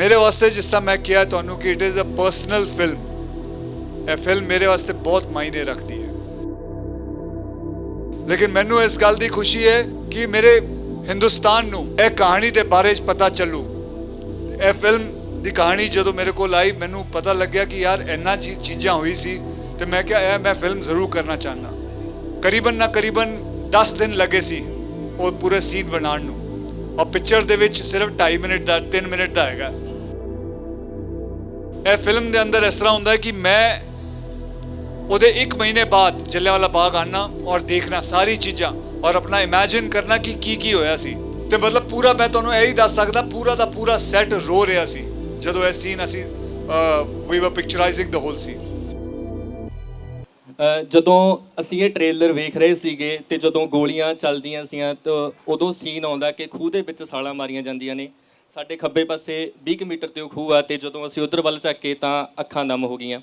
ਮੇਰੇ ਵਾਸਤੇ ਜਿਸ ਤਰ੍ਹਾਂ ਮੈਂ ਕਿਹਾ ਤੁਹਾਨੂੰ ਕਿ it is a personal film ਇਹ ਫਿਲਮ ਮੇਰੇ ਵਾਸਤੇ ਬਹੁਤ ਮਾਇਨੇ ਰੱਖਦੀ ਹੈ। ਲੇਕਿਨ ਮੈਨੂੰ ਇਸ ਗੱਲ ਦੀ ਖੁਸ਼ੀ ਹੈ ਕਿ ਮੇਰੇ ਹਿੰਦੁਸਤਾਨ ਨੂੰ ਇਹ ਕਹਾਣੀ ਦੇ ਬਾਰੇ 'ਚ ਪਤਾ ਚੱਲੂ। ਇਹ ਫਿਲਮ ਦੀ ਕਹਾਣੀ ਜਦੋਂ ਮੇਰੇ ਕੋਲ ਆਈ, ਮੈਨੂੰ ਪਤਾ ਲੱਗਿਆ ਕਿ ਯਾਰ ਇੰਨਾ ਚੀ- ਚੀਜ਼ਾਂ ਹੋਈ ਸੀ ਤੇ ਮੈਂ ਕਿਹਾ ਇਹ ਮੈਂ ਫਿਲਮ ਜ਼ਰੂਰ ਕਰਨਾ ਚਾਹਨਾ ਕਰੀਬਨ ਨਾ ਕਰੀਬਨ 10 ਦਿਨ ਲੱਗੇ ਸੀ ਉਹ ਪੂਰੇ ਸੀਨ ਬਣਾਉਣ ਨੂੰ। ਔਰ ਪਿਕਚਰ ਦੇ ਵਿੱਚ ਸਿਰਫ 2.5 ਮਿੰਟ ਦਾ 3 ਮਿੰਟ ਦਾ ਹੈਗਾ। ਇਹ ਫਿਲਮ ਦੇ ਅੰਦਰ ਇਸ ਤਰ੍ਹਾਂ ਹੁੰਦਾ ਹੈ ਕਿ ਮੈਂ ਉਹਦੇ 1 ਮਹੀਨੇ ਬਾਅਦ ਜਲਿਆਂਵਾਲਾ ਬਾਗ ਆਣਾ ਔਰ ਦੇਖਣਾ ਸਾਰੀ ਚੀਜ਼ਾਂ ਔਰ ਆਪਣਾ ਇਮੇਜਿਨ ਕਰਨਾ ਕਿ ਕੀ ਕੀ ਹੋਇਆ ਸੀ। ਤੇ ਮਤਲਬ ਪੂਰਾ ਮੈਂ ਤੁਹਾਨੂੰ ਇਹ ਹੀ ਦੱਸ ਸਕਦਾ, ਪੂਰਾ ਦਾ ਪੂਰਾ ਸੈੱਟ ਰੋ ਰਿਹਾ ਸੀ, ਜਦੋਂ ਇਹ ਸੀਨ ਅਸੀਂ ਵੀ were picturizing the whole scene ਜਦੋਂ ਅਸੀਂ ਇਹ ਟ੍ਰੇਲਰ ਵੇਖ ਰਹੇ ਸੀਗੇ ਤੇ ਜਦੋਂ ਗੋਲੀਆਂ ਚੱਲਦੀਆਂ ਸੀਆਂ, ਤਾਂ ਉਦੋਂ ਸੀਨ ਆਉਂਦਾ ਕਿ ਖੂਹ ਦੇ ਵਿੱਚ ਸਾਲਾਂ ਮਾਰੀਆਂ ਜਾਂਦੀਆਂ ਨੇ। ਸਾਡੇ ਖੱਬੇ ਪਾਸੇ 20 ਕੁ ਮੀਟਰ ਤੇ ਉਹ ਖੂਹ ਆ ਤੇ ਜਦੋਂ ਅਸੀਂ ਉਧਰ ਵੱਲ ਝੱਕ ਤਾਂ ਅੱਖਾਂ ਨਮ ਹੋ ਗਈਆਂ।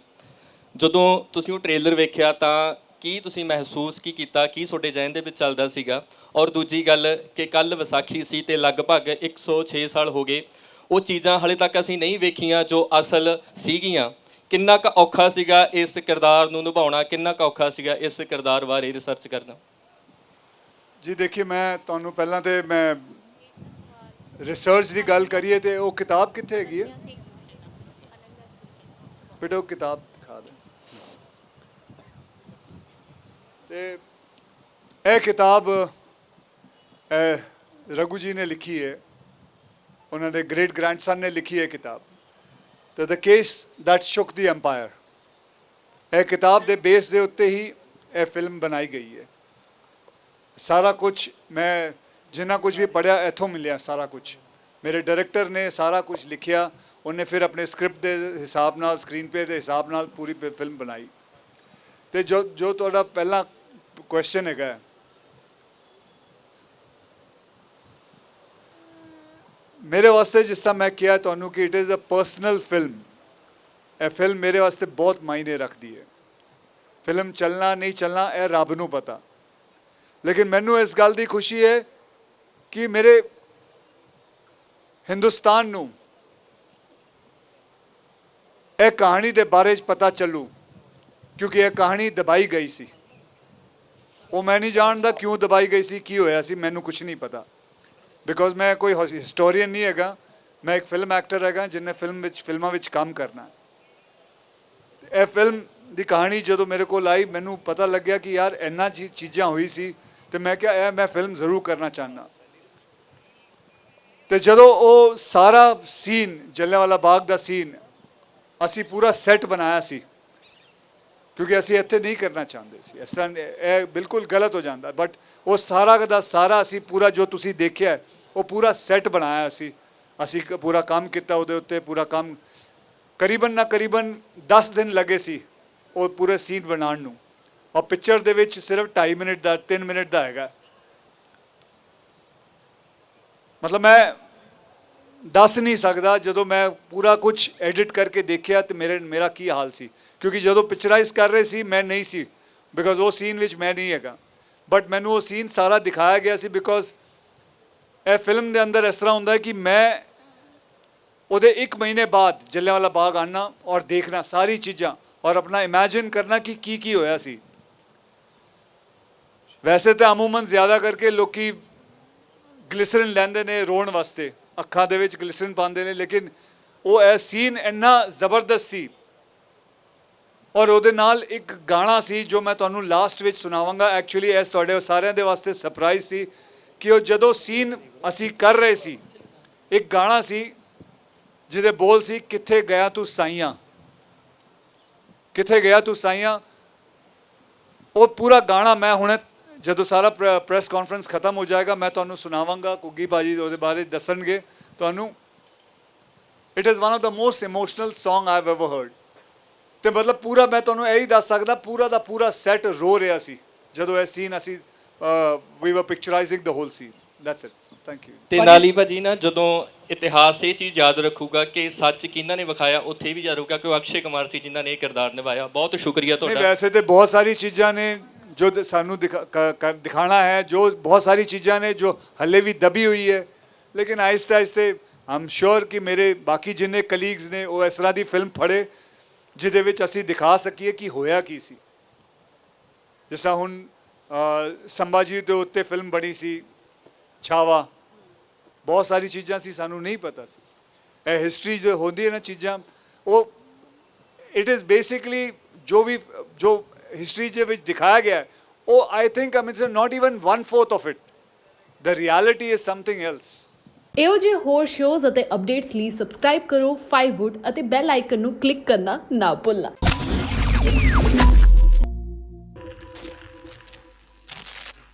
ਜਦੋਂ ਤੁਸੀਂ ਉਹ ਟ੍ਰੇਲਰ ਵੇਖਿਆ ਤਾਂ ਕੀ ਤੁਸੀਂ ਮਹਿਸੂਸ ਕੀ ਕੀਤਾ? ਕੀ ਤੁਹਾਡੇ ਜ਼ਿਹਨ ਦੇ ਵਿੱਚ ਚੱਲਦਾ ਸੀਗਾ? ਔਰ ਦੂਜੀ ਗੱਲ ਕਿ ਕੱਲ ਵਿਸਾਖੀ ਸੀ ਤੇ ਲਗਭਗ 106 ਸਾਲ ਹੋ ਗਏ। ਉਹ ਚੀਜ਼ਾਂ ਹਲੇ ਤੱਕ ਅਸੀਂ ਨਹੀਂ ਵੇਖੀਆਂ ਜੋ ਅਸਲ ਸੀਗੀਆਂ। ਕਿੰਨਾ ਕੁ ਔਖਾ ਸੀਗਾ ਇਸ ਕਿਰਦਾਰ ਨੂੰ ਨਿਭਾਉਣਾ? ਕਿੰਨਾ ਕੁ ਔਖਾ ਸੀਗਾ ਇਸ ਕਿਰਦਾਰ ਬਾਰੇ ਰਿਸਰਚ ਕਰਨਾ? ਜੀ ਦੇਖਿਏ ਮੈਂ ਤੁਹਾਨੂੰ ਪਹਿਲਾਂ ਤੇ ਮੈਂ ਰਿਸਰਚ ਦੀ ਗੱਲ ਕਰੀਏ ਤੇ ਉਹ ਕਿਤਾਬ ਕਿੱਥੇ ਹੈਗੀ ਹੈ ਬੇਟਾ, ਉਹ ਕਿਤਾਬ ਦਿਖਾ ਦੇ। ਤੇ ਇਹ ਕਿਤਾਬ, ਇਹ ਰਘੂ ਜੀ ਨੇ ਲਿਖੀ ਹੈ। ਉਹਨਾਂ ਦੇ ਗ੍ਰੇਟ ਗ੍ਰੈਂਡਸਨ ਨੇ ਲਿਖੀ ਹੈ ਕਿਤਾਬ। ਤੇ the case that shook the empire ਇਹ ਕਿਤਾਬ ਦੇ ਬੇਸ ਦੇ ਉੱਤੇ ਹੀ ਇਹ ਫਿਲਮ ਬਣਾਈ ਗਈ ਹੈ। ਸਾਰਾ ਕੁਝ ਮੈਂ ਜਿੰਨਾ ਕੁਝ ਵੀ ਪੜਿਆ ਇੱਥੋਂ ਮਿਲਿਆ ਸਾਰਾ ਕੁਝ। ਮੇਰੇ ਡਾਇਰੈਕਟਰ ਨੇ ਸਾਰਾ ਕੁਝ ਲਿਖਿਆ। ਉਹਨੇ ਫਿਰ ਆਪਣੇ ਸਕ੍ਰਿਪਟ ਦੇ ਹਿਸਾਬ ਨਾਲ ਸਕਰੀਨ ਪੇ ਦੇ ਹਿਸਾਬ ਨਾਲ ਪੂਰੀ ਫਿਲਮ ਬਣਾਈ। ਤੇ ਜੋ ਜੋ ਤੁਹਾਡਾ ਪਹਿਲਾ ਕੁਐਸਚਨ ਹੈਗਾ ਮੇਰੇ ਵਾਸਤੇ ਜਿਸ ਤਰ੍ਹਾਂ ਮੈਂ ਕਿਹਾ ਤੁਹਾਨੂੰ ਕਿ it is a personal film ਇਹ ਫਿਲਮ ਮੇਰੇ ਵਾਸਤੇ ਬਹੁਤ ਮਾਇਨੇ ਰੱਖਦੀ ਹੈ। ਫਿਲਮ ਚੱਲਣਾ, ਨਹੀਂ ਚੱਲਣਾ, ਇਹ ਰੱਬ ਨੂੰ ਪਤਾ। ਲੇਕਿਨ ਮੈਨੂੰ ਇਸ ਗੱਲ ਦੀ ਖੁਸ਼ੀ ਹੈ ਕਿ ਮੇਰੇ ਹਿੰਦੁਸਤਾਨ ਨੂੰ ਇਹ ਕਹਾਣੀ ਦੇ ਬਾਰੇ 'ਚ ਪਤਾ ਚੱਲੂ, ਕਿਉਂਕਿ ਇਹ ਕਹਾਣੀ ਦਬਾਈ ਗਈ ਸੀ। ਉਹ ਮੈਂ ਨਹੀਂ ਜਾਣਦਾ ਕਿਉਂ ਦਬਾਈ ਗਈ ਸੀ, ਕੀ ਹੋਇਆ ਸੀ, ਮੈਨੂੰ ਕੁਝ ਨਹੀਂ ਪਤਾ। ਬਿਕੋਜ਼ ਮੈਂ ਕੋਈ ਹਿਸਟੋਰੀਅਨ ਨਹੀਂ ਹੈਗਾ, ਮੈਂ ਇੱਕ ਫਿਲਮ ਐਕਟਰ ਹੈਗਾ ਜਿਨੇ ਫਿਲਮ ਵਿੱਚ ਫਿਲਮਾਂ ਵਿੱਚ ਕੰਮ ਕਰਨਾ ਇਹ ਫਿਲਮ ਦੀ ਕਹਾਣੀ ਜਦੋਂ ਮੇਰੇ ਕੋਲ ਆਈ, ਮੈਨੂੰ ਪਤਾ ਲੱਗਿਆ ਕਿ ਯਾਰ ਇੰਨਾ ਚੀ- ਚੀਜ਼ਾਂ ਹੋਈ ਸੀ, ਤੇ ਮੈਂ ਕਿਹਾ, ਇਹ ਮੈਂ ਫਿਲਮ ਜ਼ਰੂਰ ਕਰਨਾ ਚਾਹਨਾ ਤੇ ਜਦੋਂ ਉਹ ਸਾਰਾ ਸੀਨ ਜਲਿਆਂਵਾਲਾ ਬਾਗ ਦਾ ਸੀਨ ਅਸੀਂ ਪੂਰਾ ਸੈੱਟ ਬਣਾਇਆ ਸੀ, ਕਿਉਂਕਿ ਅਸੀਂ ਇੱਥੇ ਨਹੀਂ ਕਰਨਾ ਚਾਹੁੰਦੇ ਸੀ। ਇਸ ਤਰ੍ਹਾਂ ਇਹ ਬਿਲਕੁਲ ਗਲਤ ਹੋ ਜਾਂਦਾ ਬਟ ਉਹ ਸਾਰਾ ਦਾ ਸਾਰਾ ਅਸੀਂ ਪੂਰਾ ਜੋ ਤੁਸੀਂ ਦੇਖਿਆ, ਉਹ ਪੂਰਾ ਸੈੱਟ ਬਣਾਇਆ ਸੀ। ਅਸੀਂ ਪੂਰਾ ਕੰਮ ਕੀਤਾ ਉਹਦੇ ਉੱਤੇ, ਪੂਰਾ ਕੰਮ। ਕਰੀਬਨ ਨਾ ਕਰੀਬਨ 10 ਦਿਨ ਲੱਗੇ ਸੀ ਉਹ ਪੂਰੇ ਸੀਨ ਬਣਾਉਣ ਨੂੰ। ਔਰ ਪਿਕਚਰ ਦੇ ਵਿੱਚ ਸਿਰਫ 2.5 ਮਿੰਟ ਦਾ 3 ਮਿੰਟ ਦਾ ਹੈਗਾ। ਮਤਲਬ ਮੈਂ ਦੱਸ ਨਹੀਂ ਸਕਦਾ ਜਦੋਂ ਮੈਂ ਪੂਰਾ ਕੁਝ ਐਡਿਟ ਕਰਕੇ ਦੇਖਿਆ ਤੇ ਮੇਰੇ, ਮੇਰਾ ਕੀ ਹਾਲ ਸੀ। ਕਿਉਂਕਿ ਜਦੋਂ ਪਿਕਚਰਾਈਜ਼ ਕਰ ਰਹੇ ਸੀ, ਮੈਂ ਨਹੀਂ ਸੀ। ਬਿਕਾਜ਼ ਉਹ ਸੀਨ ਵਿੱਚ ਮੈਂ ਨਹੀਂ ਹੈਗਾ। ਬਟ ਮੈਨੂੰ ਉਹ ਸੀਨ ਸਾਰਾ ਦਿਖਾਇਆ ਗਿਆ ਸੀ ਬਿਕਾਜ਼ ਇਹ ਫਿਲਮ ਦੇ ਅੰਦਰ ਇਸ ਤਰ੍ਹਾਂ ਹੁੰਦਾ ਹੈ ਕਿ ਮੈਂ ਉਹਦੇ 1 ਮਹੀਨੇ ਬਾਅਦ ਜਲਿਆਂਵਾਲਾ ਬਾਗ ਆਣਾ ਔਰ ਦੇਖਣਾ ਸਾਰੀ ਚੀਜ਼ਾਂ ਔਰ ਆਪਣਾ ਇਮੇਜਿਨ ਕਰਨਾ ਕਿ ਕੀ ਕੀ ਹੋਇਆ ਸੀ। ਵੈਸੇ ਤਾਂ ਅਮੂਮਨ ਜ਼ਿਆਦਾ ਕਰਕੇ ਲੋਕੀ ਗਲਿਸਰਨ ਲੈਂਦੇ ਨੇ ਰੋਣ ਵਾਸਤੇ। ਅੱਖਾਂ ਦੇ ਵਿੱਚ ਗਲਿਸਰਨ ਪਾਉਂਦੇ ਨੇ, ਲੇਕਿਨ ਉਹ ਇਹ ਸੀਨ ਇੰਨਾ ਜ਼ਬਰਦਸਤ ਸੀ। ਔਰ ਉਹਦੇ ਨਾਲ ਇੱਕ ਗਾਣਾ ਸੀ ਜੋ ਮੈਂ ਤੁਹਾਨੂੰ ਲਾਸਟ ਵਿੱਚ ਸੁਣਾਵਾਂਗਾ। ਐਕਚੁਅਲੀ ਐਸ ਤੁਹਾਡੇ ਸਾਰਿਆਂ ਦੇ ਵਾਸਤੇ ਸਰਪ੍ਰਾਈਜ਼ ਸੀ ਕਿ ਉਹ ਜਦੋਂ ਸੀਨ ਅਸੀਂ ਕਰ ਰਹੇ ਸੀ, ਇੱਕ ਗਾਣਾ ਸੀ ਜਿਹਦੇ ਬੋਲ ਸੀ, ਕਿੱਥੇ ਗਿਆ ਤੂੰ ਸਾਈਆਂ? ਕਿੱਥੇ ਗਿਆ ਤੂੰ ਸਾਈਆਂ? ਉਹ ਪੂਰਾ ਗਾਣਾ ਮੈਂ ਹੁਣ ਜਦੋਂ ਸਾਰਾ ਪ੍ਰੈਸ ਕਾਨਫਰੰਸ ਖਤਮ ਹੋ ਜਾਏਗਾ ਮੈਂ ਤੁਹਾਨੂੰ ਸੁਣਾਵਾਂਗਾ ਕੁੱਗੀ ਬਾਜੀ ਉਹਦੇ ਬਾਰੇ ਦੱਸਣਗੇ। ਤੁਹਾਨੂੰ it is one of the most emotional Song I've ever heard ਤੇ ਮਤਲਬ ਪੂਰਾ ਮੈਂ ਤੁਹਾਨੂੰ ਇਹ ਹੀ ਦੱਸ ਸਕਦਾ ਪੂਰਾ ਦਾ ਪੂਰਾ ਸੈੱਟ ਰੋ ਰਿਹਾ ਸੀ। ਜਦੋਂ ਇਹ ਸੀਨ ਅਸੀਂ we were picturizing the whole scene that's it thank you ਤੇ ਨਾਲੀ ਭਾਜੀ ਨਾ ਜਦੋਂ ਇਤਿਹਾਸ ਇਹ ਚੀਜ਼ ਯਾਦ ਰੱਖੂਗਾ ਕਿ ਸੱਚ ਕਿਹਨਾਂ ਨੇ ਵਿਖਾਇਆ ਉੱਥੇ ਵੀ ਯਾਦ ਰਹੂਗਾ ਕਿ ਉਹ ਅਕਸ਼ੇ ਕੁਮਾਰ ਸੀ ਜਿਨ੍ਹਾਂ ਨੇ ਇਹ ਕਿਰਦਾਰ ਨਿਭਾਇਆ। ਬਹੁਤ ਸ਼ੁਕਰੀਆ ਨਹੀਂ ਤੁਹਾਡਾ। ਵੈਸੇ ਤੇ ਬਹੁਤ ਸਾਰੀ ਚੀਜ਼ਾਂ ਨੇ ਜੋ ਦ- ਸਾਨੂੰ ਦਿਖਾ- ਕ- ਕ- ਦਿਖਾਣਾ ਹੈ ਜੋ ਬਹੁਤ ਸਾਰੀ ਚੀਜ਼ਾਂ ਨੇ ਜੋ ਹੱਲੇ ਵੀ ਦਬੀ ਹੋਈ ਹੈ। ਲੇਕਿਨ ਆਹਿਸਤੇ ਆਹਿਸਤੇ ਆਮ ਸ਼ੋਰ ਕਿ ਮੇਰੇ ਬਾਕੀ ਜਿੰਨੇ ਕਲੀਗਸ ਨੇ ਉਹ ਇਸ ਤਰ੍ਹਾਂ ਦੀ ਫਿਲਮ ਫੜੇ ਜਿਹਦੇ ਵਿੱਚ ਅਸੀਂ ਦਿਖਾ ਸਕੀਏ ਕਿ ਹੋਇਆ ਕੀ ਸੀ। ਜਿਸ ਤਰ੍ਹਾਂ ਹੁਣ ਅ, ਸੰਭਾਜੀ ਦੇ ਉੱਤੇ ਫਿਲਮ ਬਣੀ ਸੀ ਛਾਵਾ। ਬਹੁਤ ਸਾਰੀ ਚੀਜ਼ਾਂ ਸੀ ਸਾਨੂੰ ਨਹੀਂ ਪਤਾ ਸੀ। ਇਹ ਹਿਸਟਰੀ ਜੋ ਹੁੰਦੀ ਹੈ ਨਾ ਚੀਜ਼ਾਂ ਉਹ ਇਟ ਇਜ਼ ਬੇਸਿਕਲੀ ਜੋ ਵੀ ਜੋ ਹਿਸਟਰੀ ਦੇ ਵਿੱਚ ਦਿਖਾਇਆ ਗਿਆ ਉਹ I think I mean not even 1/4 of it the reality is something else ਇਹੋ ਜਿਹੇ ਹੋਰ ਸ਼ੋਜ਼ ਅਤੇ ਅਪਡੇਟਸ ਲਈ ਸਬਸਕ੍ਰਾਈਬ ਕਰੋ 5wood ਅਤੇ ਬੈਲ ਆਈਕਨ ਨੂੰ ਕਲਿੱਕ ਕਰਨਾ ਨਾ ਭੁੱਲਣਾ।